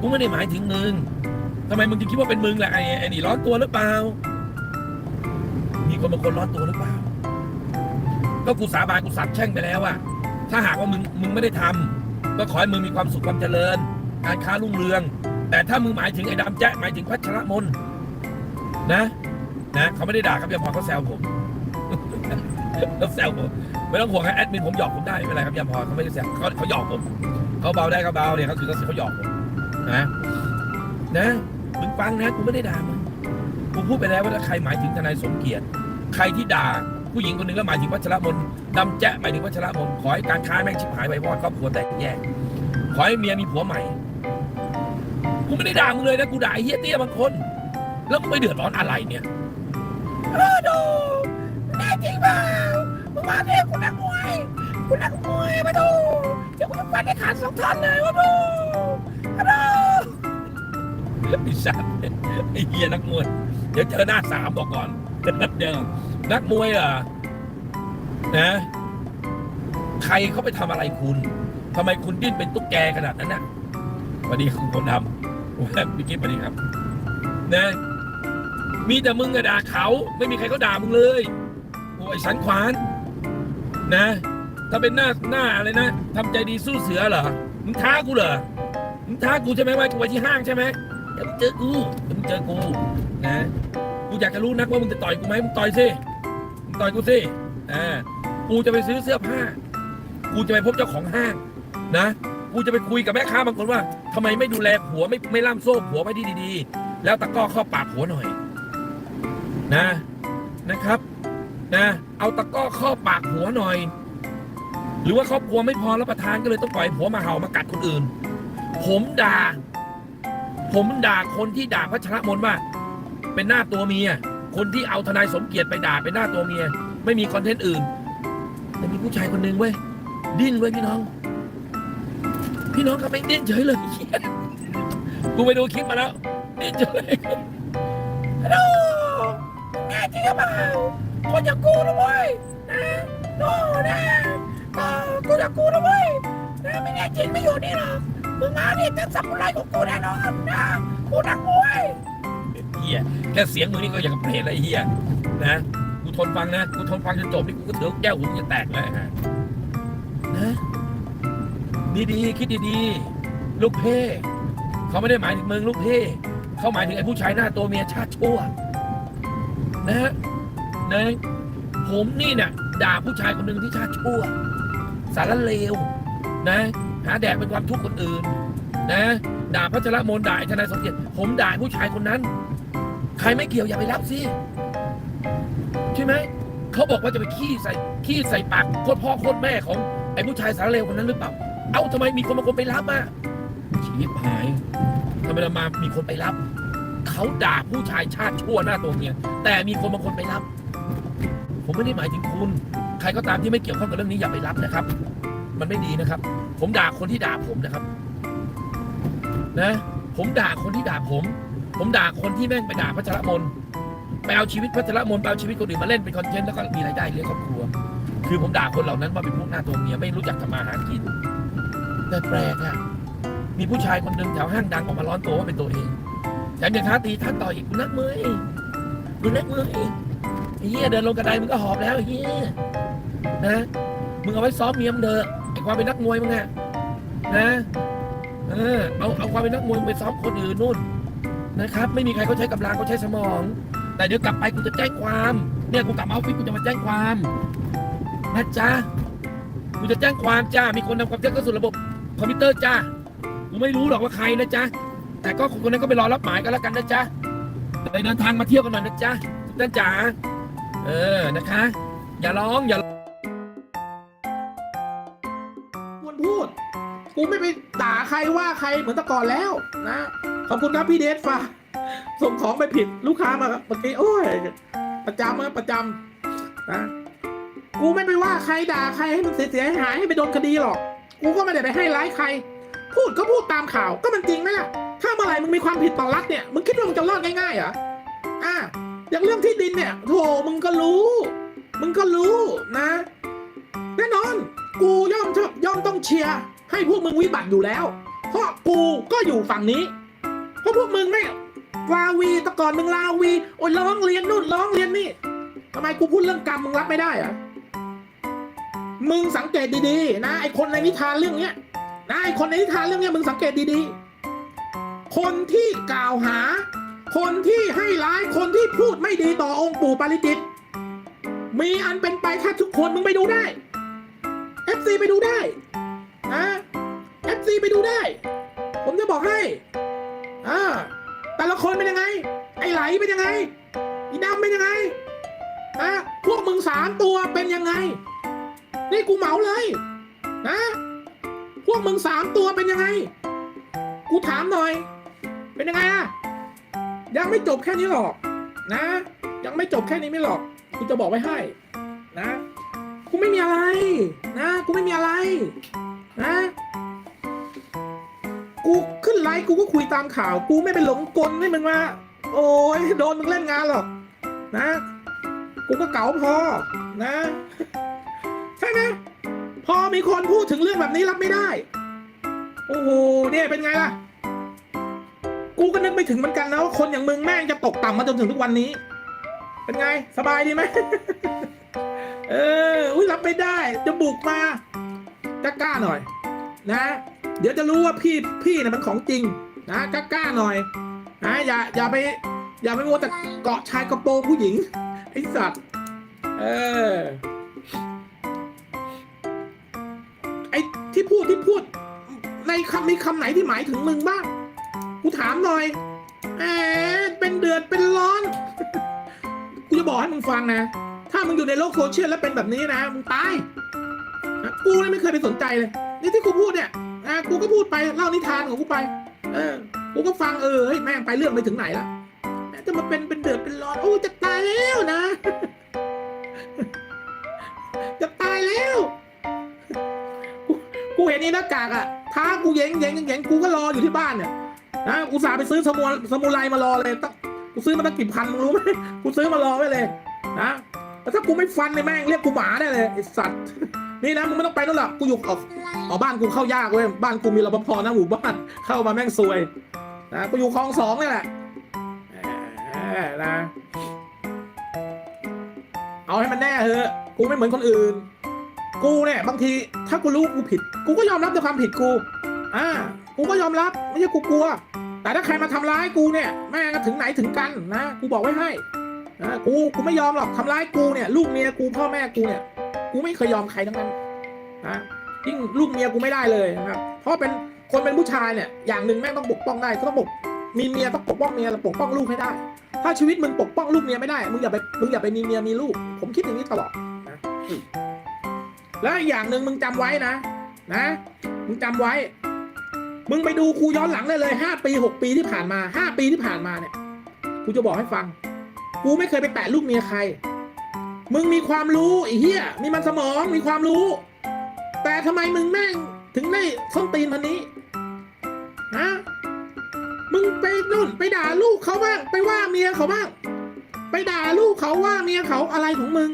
กูไม่ได้หมายถึงมึงทำไมมึงถึงคิดว่าเป็นมึงแหละไอ้ไอ้นี่ร้อนตัวหรือเปล่า มีคนบางคนร้อนตัวหรือเปล่า ก็กูสาบานกูสัตย์แช่งไปแล้วอะถ้าหากว่ามึงมึงไม่ได้ทำก็ขอให้มึงมีความสุขความเจริญ การค้ารุ่งเรือง แต่ถ้ามึงหมายถึงไอ้ดำแจ๊ะหมายถึงพัชรมนนะนะเขาไม่ได้ด่าครับยามพรเขาแซวผมเขาแซวผมไม่ต้องห่วงครับแอดมินผมหยอกผมได้ไม่เป็นไรครับยามพรเขาไม่ได้แซวเขาเขาหยอกผมเขาเบาได้ก็เบาเนี่ยเขาคือเขาเขาหยอกผม นะนะมึงฟังนะกูไม่ได้ด่ามึงกูพูดไปแล้วว่าถ้าใครหมายถึงทนายสมเกียรติ ใครที่ด่าผู้หญิงคนหนึ่งก็หมายถึงวัชระมนดำแจ๊ะหมายถึงวัชระมนขอให้การค้าแม่งชิบหายไปวอดครอบครัวแตกแยกขอให้เมียมีผัวใหม่กูไม่ได้ด่ามึงเลยนะกูด่าไอ้เฮียเตี้ยบางคน แล้วมึงไม่เดือดร้อนอะไรเนี่ยเออดูแน่จริงเปล่ามึงมาเนี่ยกนักมวยกูนักมวยมาดูเดี๋ยวกูจะฟันให้ขาดสองท่อนเลยมาดูมาดู ไอ้สัตว์ไอ้เฮียนักมวย เดี๋ยวเจอหน้าสามบอกก่อนเดี๋ยวนักมวยเหรอนะ ใครเขาไปทำอะไรคุณทำไมคุณดิ้นเป็นตุ๊กแกขนาดนั้นน่ะสวัสดีคุณคนดำพี่กิ๊ฟสวัสดีครับ นะ มีแต่มึงอะด่าเขา ไม่มีใครเขาด่ามึงเลยโอ้ยสันขวาน นะ ถ้าเป็นหน้าหน้าอะไรนะทำใจดีสู้เสือเหรอมึงท้ากูเหรอมึงท้ากูใช่ไหมว่ากูไปที่ห้างใช่ไหม ดี๋ยวมึงเจอกูเดี๋ยวมึงเจอกูนะกูอยากจะรู้นักว่ามึงจะต่อยกูไหมมึงต่อยสิมึงต่อยกูสิอ่ากูจะไปซื้อเสื้อผ้า กูจะไปพบเจ้าของห้างนะกูจะไปคุยกับแม่ค้าบางคนว่าทำไมไม่ดูแลผัวไม่ไม่ล่ามโซ่ผัวไม่ดีดีๆ แล้วตะก้อเข้าปากผัวหน่อย นะนะครับ นะ เอาตะก้อเข้าปากผัวหน่อย หรือว่าครอบครัวไม่พอรับประทานก็เลยต้องปล่อยผัวมาเห่ามากัดคนอื่น ผมด่า ผมด่าคนที่ด่าพัชรมนว่า เป็นหน้าตัวเมีย คนที่เอาทนายสมเกียรติไปด่าเป็นหน้าตัวเมีย ไม่มีคอนเทนต์อื่น แต่มีผู้ชายคนหนึ่งเว้ยดิ้นเว้ยพี่น้อง พี่น้องก็ไม่ดิ้นเฉยเลยกูไปดูคลิปมาแล้วดิ้นเฉยฮัลโหลแน่จริงหรือเปล่าคนอย่างกูนะเว้ยนะโน่นะกูอย่างกูนะเว้ยนะไม่แน่จริงไม่อยู่นี่หรอก มึงมาดิจะสับอะไรของกูแน่นอนนะกูนักมวยเฮียแค่เสียงมึงนี่ก็อย่างกับเปรตเลยเฮียนะกูทนฟังนะกูทนฟังจนจบนี่กูก็ถือแก้วหูจะแตกเลยฮะนะดีๆคิดดีๆลูกเพ่เขาไม่ได้หมายถึงมึงลูกเพ่เขาหมายถึงไอ้ผู้ชายหน้าตัวเมียชาติชั่วนะฮะนะผมนี่เนี่ยด่าผู้ชายคนหนึ่งที่ชาติชั่ว สารเลวนะ หาแดกเป็นความทุกข์คนอื่น นะด่าพระชรมนด่าทนายสมเกียรติผมด่าผู้ชายคนนั้น ใครไม่เกี่ยวอย่าไปรับสิใช่ไหมเขาบอกว่าจะไปขี้ใส่ขี้ใส่ปากโคตรพ่อโคตรแม่ของไอ้ผู้ชายสารเลวคนนั้นหรือเปล่า เอ้าทำไมมีคนบางคนไปรับอะชีวิตหายทำไมเรามามีคนไปรับ เขาด่าผู้ชายชาติชั่วหน้าตัวเมียแต่มีคนบางคนไปรับ ผมไม่ได้หมายถึงคุณ ใครก็ตามที่ไม่เกี่ยวข้องกับเรื่องนี้อย่าไปรับนะครับ มันไม่ดีนะครับ ผมด่าคนที่ด่าผมนะครับ นะ ผมด่าคนที่ด่าผม ผมด่าคนที่แม่งไปด่าพัชรมนไปเอาชีวิตพัชรมนไปเอาชีวิตคนอื่นมาเล่นเป็นคอนเทนต์แล้วก็มีรายได้เลี้ยงครอบครัว คือผมด่าคนเหล่านั้นว่าเป็นพวกหน้าตัวเมียไม่รู้จักทำมาหากินแต่แปลกอะมีผู้ชายคนหนึ่งแถวห้างดังออกมาร้อนตัวว่าเป็นตัวเองแถมยังท้าตีท้าต่อยอีกกูนักมวยกูนักมวยไอ้เหี้ยเดินลงกระไดมึงก็หอบแล้วไอ้เหี้ยนะมึงเอาไว้ซ้อมเมียมเถอะไอ้ ความเป็นนักมวยมึงอะนะเออเอาเอาความเป็นนักมวยไปซ้อมคนอื่นนู่นนะครับ ไม่มีใครเขาใช้กำลังเขาใช้สมอง แต่เดี๋ยวกลับไปกูจะแจ้งความ เนี่ยกูกลับมาออฟฟิศกูจะมาแจ้งความนะจ๊ะกูจะแจ้งความจ้ามีคนนำความเท็จเข้าสู่ระบบคอมพิวเตอร์จ้ากูไม่รู้หรอกว่าใครนะจ๊ะแต่ก็คนนั้นก็ไปรอรับหมายกันแล้วกันนะจ๊ะไปเดินทางมาเที่ยวกันหน่อยนะจ๊ะทุกท่านจ๋าเออนะคะ อย่าร้องอย่า กูไม่ไปด่าใครว่าใครเหมือนแต่ก่อนแล้วนะ ขอบคุณครับพี่เดชฟ้าส่งของไปผิดลูกค้ามาเมื่อกี้โอ้ยประจำอประจำนะกูไม่ไปว่าใครด่าใครให้มันเสียหายให้ไปโดนคดีหรอก กูก็ไม่ได้ไปให้ร้ายใคร พูดก็พูดตามข่าวก็มันจริงไหมล่ะ ถ้าเมื่อไหร่มึงมีความผิดต่อรัฐเนี่ย มึงคิดว่ามึงจะรอดง่ายๆเหรอ อะอย่างเรื่องที่ดินเนี่ยโถมึงก็รู้ มึงก็รู้นะ เชียร์ให้พวกมึงวิบัติอยู่แล้ว เพราะกูก็อยู่ฝั่งนี้ เพราะพวกมึงไม่ลาวีแต่ก่อนมึงลาวี โอ้ยร้องเรียนนู่นร้องเรียนนี่ทำไมกูพูดเรื่องกรรมมึงรับไม่ได้อะมึงสังเกตดีๆ นะไอคนในนิทานเรื่องเนี้ยนะไอคนในนิทานเรื่องเนี้ยมึงสังเกตดีๆ คนที่กล่าวหา คนที่ให้ร้ายคนที่พูดไม่ดีต่อองค์ปู่ปาริจิต มีอันเป็นไปแทบทุกคนมึงไปดูได้ FC ไปดูได้ ไปดูได้ ผมจะบอกให้อ่าแต่ละคนเป็นยังไง ไอ้ไหลเป็นยังไงอีดำเป็นยังไงอะพวกมึงสามตัวเป็นยังไง นี่กูเหมาเลย นะ พวกมึงสามตัวเป็นยังไง กูถามหน่อย เป็นยังไงอะยังไม่จบแค่นี้หรอกนะ ยังไม่จบแค่นี้ไม่หรอกกูจะบอกไว้ให้ นะ กูไม่มีอะไร นะ กูไม่มีอะไร นะ กูขึ้นไลฟ์กูก็คุยตามข่าว กูไม่ไปหลงกลให้มึงมาโอ้ยโดนมึงเล่นงานหรอกนะ กูก็เก๋าพอนะ ใช่ไหมพอมีคนพูดถึงเรื่องแบบนี้รับไม่ได้ โอ้โหเนี่ยเป็นไงล่ะ กูก็นึกไม่ถึงเหมือนกันนะว่าคนอย่างมึงแม่งจะตกต่ำมาจนถึงทุกวันนี้ เป็นไงสบายดีไหมเอออุ้ยรับไม่ได้จะบุกมาจะกล้าหน่อย นะ เดี๋ยวจะรู้ว่าพี่พี่เนี่ยมันของจริงนะกล้ากล้าหน่อยนะอย่าอย่าไป อย่าไปมัวแต่เกาะชายกระโปรงผู้หญิงไอสัตว์เออไอที่พูดที่พูด ในคำมีคำไหนที่หมายถึงมึงบ้างกูถามหน่อยแหมเป็นเดือดเป็นร้อนกูจะบอกให้มึงฟังนะ ถ้ามึงอยู่ในโลกโซเชียลแล้วเป็นแบบนี้นะมึงตายนะกูเนี่ยไม่เคยไปสนใจเลย นี่ที่กูพูดเนี่ย นะกูก็พูดไปเล่านิทานของกูไป เออ กูก็ฟังเออเฮ้ยแม่งไปเรื่องไปถึงไหนละแม่งจะมาเป็นเป็นเดือดเป็นร้อนโอ้จะตายแล้วนะ จะตายแล้วกูกูเห็นนี่หน้ากากอะท้ากูเย้งเย้งเย้งกูก็รออยู่ที่บ้านเนี่ยนะอุตส่าห์ไปซื้อสมุนสมุไรมารอเลยตั้งกูซื้อมาตั้งกี่พันมึงรู้ไหมกูซื้อมารอไว้เลยนะแต่ ถ้ากูไม่ฟันในแม่งเรียกกูหมาได้เลยไอ้สัตว์นี่นะมึงไม่ต้องไปนู่นหรอกกูอยู่ออกออกบ้านกูเข้ายากเว้ยบ้านกูมีรปภนะหมู่บ้านเข้ามาแม่งซวยนะกูอยู่คลองสองนี่แหละนะเอาให้มันแน่เถอะกูไม่เหมือนคนอื่น กูเนี่ยบางทีถ้ากูรู้กูผิด กูก็ยอมรับในความผิดกู อ่า กูก็ยอมรับไม่ใช่กูกลัว แต่ถ้าใครมาทำร้ายกูเนี่ย แม่งถึงไหนถึงกันนะ กูบอกไว้ให้ นะกูกูไม่ยอมหรอกทำร้ายกูเนี่ย ลูกเมียกูพ่อแม่กูเนี่ย กูไม่เคยยอมใครทั้งนั้นนะยิ่งลูกเมียกูไม่ได้เลยนะครับเพราะเป็นคนเป็นผู้ชายเนี่ย อย่างหนึ่งแม่งต้องปกป้องได้ก็ต้องปกมีเมียต้องปกป้องเมียแล้วปกป้องลูกให้ได้ ถ้าชีวิตมึงปกป้องลูกเมียไม่ได้มึงอย่าไปมึงอย่าไปมีเมียมีลูก ผมคิดอย่างนี้ตลอดนะแล้วอย่างหนึ่งมึงจำไว้นะนะ มึงจำไว้ มึงไปดูครูย้อนหลังได้เลยห้าปีหกปีที่ผ่านมาห้าปีที่ผ่านมาเนี่ยกูจะบอกให้ฟัง กูไม่เคยไปแตะลูกเมียใคร มึงมีความรู้ไอ้เหี้ยมีมันสมองมีความรู้ แต่ทำไมมึงแม่งถึงได้ส้นตีนพันนี้ฮะมึงไปนู่นไปด่าลูกเขาบ้างไปว่าเมียเขาบ้าง ไปด่าลูกเขาว่าเมียเขาอะไรของมึง